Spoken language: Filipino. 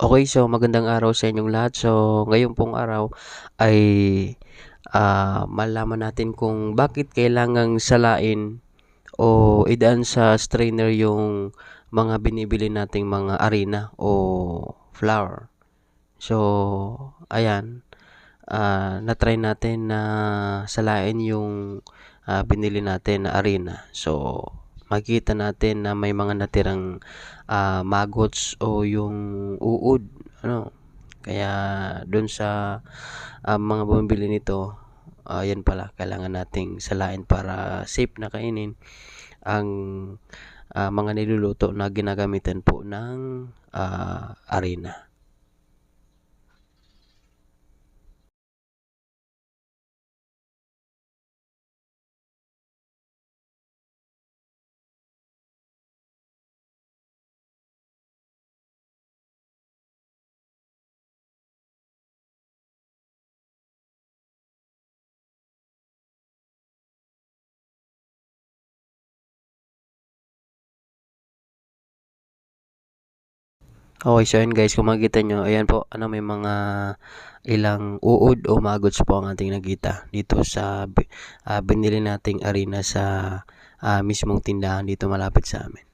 Okay, so magandang araw sa inyong lahat. So, ngayon pong araw ay ah, malaman natin kung bakit kailangang salain o idaan sa strainer yung mga binibili nating mga arena o flour. So, ayan, ah, na-try natin na salain yung ah, binili natin na arena. So, makikita natin na may mga natirang ah, maggots o yung uod ano? Kaya doon sa ah, mga bumibili nito ayan pala kailangan nating salain para safe na kainin ang ah, mga niluluto na ginagamitan po ng ah, arena Okay, so yun guys, kung makikita nyo, ayan po, ano, may mga ilang uod o maggots po ang ating nakita dito sa uh, binili nating arena sa uh, mismong tindahan dito malapit sa amin.